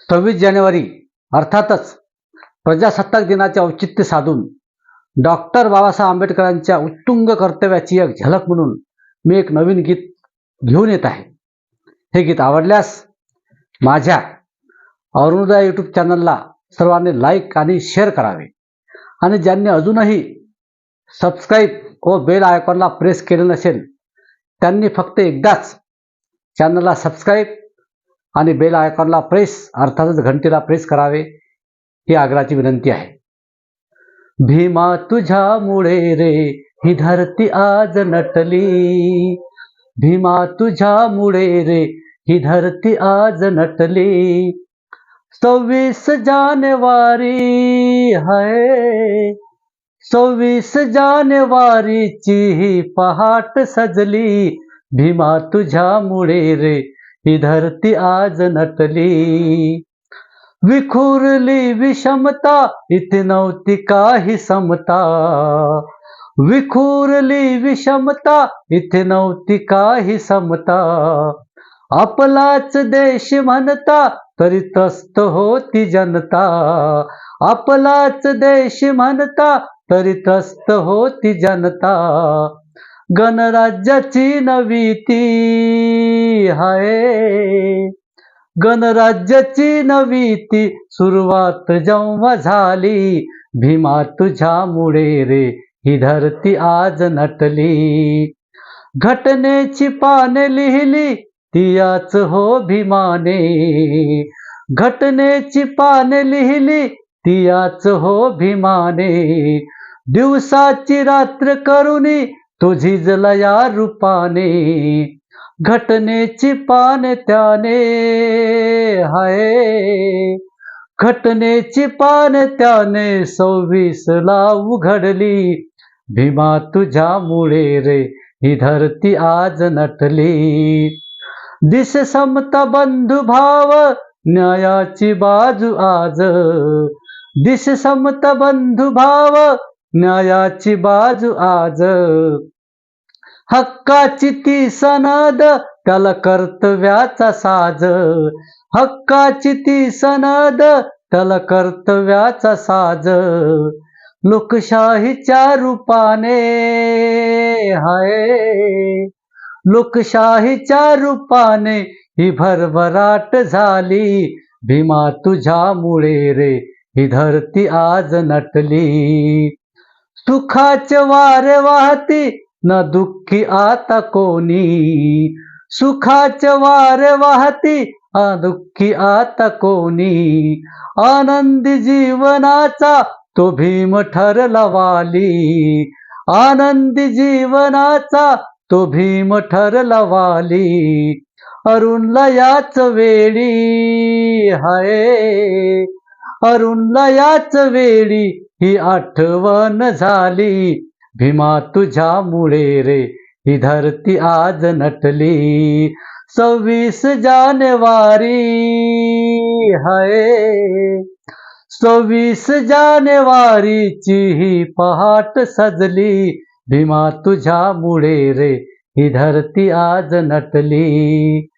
सव्वीस जानेवारी अर्थातच प्रजासत्ताक दिनाचे औचित्य साधून डॉक्टर बाबासाहेब आंबेडकरांच्या उत्तुंग कर्तव्याची एक झलक म्हणून मी एक नवीन गीत घेऊन येत आहे. हे गीत आवडल्यास माझ्या अरुणोदय यूट्यूब चॅनलला सर्वांनी लाईक आणि शेअर करावे. आणि ज्यांनी अजूनही सबस्क्राईब व बेल आयकॉनला प्रेस केलं नसेल त्यांनी फक्त एकदाच चॅनलला सबस्क्राईब आणि बेल आयकॉनला प्रेस अर्थातच घंटीला प्रेस करावे ही आग्रहाची विनंती आहे. भीमा तुझ्यामुळे रे ही धरती आज नटली. भीमा तुझ्यामुळे रे ही धरती आज नटली. सव्वीस जानेवारी हाय. सव्वीस जानेवारीची ही पहाट सजली. भीमा तुझ्यामुळे रे ही धरती आज नटली. विखुरली विषमता इथे नव्हती काही समता. विखुरली विषमता इथे नव्हती काही समता. आपलाच देश म्हणता तरी त्रस्त होती जनता. आपलाच देश म्हणता तरी त्रस्त होती जनता. गणराज्याची नवी ती हाय. गणराज्याची नवी ती सुरुवात जेव्हा झाली भीमा तुझ्यामुळे रे ही धरती आज नटली. घटनेची पाने लिहिली तियाच हो भीमाने. घटनेची पाने लिहिली तियाच हो भीमाने. दिवसाची रात्र करुणी तो झिजला या रूपाने घटनेची पाने त्याने. हाय घटनेची पाने त्याने सव्वीस ला उघडली. भीमा तुझ्यामुळे रे ही धरती आज नटली. दिस समता बंधू भाव न्यायाची बाजू आज. दिस समता बंधू भाव न्यायाची बाजू आज. हक्काची ती सनद त्याला कर्तव्याचा साज. हक्काची ती सनद त्याला कर्तव्याचा साज. लोकशाहीच्या रूपाने हाय. लोकशाहीच्या रूपाने ही भरभराट झाली. भीमा तुझ्यामुळे रे ही धरती आज नटली. सुखाचे वारे वाहती न दुःखी आता कोणी. सुखाचे वारे वाहती दुःखी आता कोणी. आनंदी जीवनाचा तो भीम ठरला वाली. आनंदी जीवनाचा तो भीम ठरला वाली. अरुणला याच वेळी हाय. अरुणला याच वेळी ही आठवण झाली. भीमा तुझ्यामुळे रे ही धरती आज नटली. सव्वीस जानेवारी हाय. सव्वीस जानेवारीची ही पहाट सजली. भीमा तुझ्यामुळे रे ही धरती आज नटली.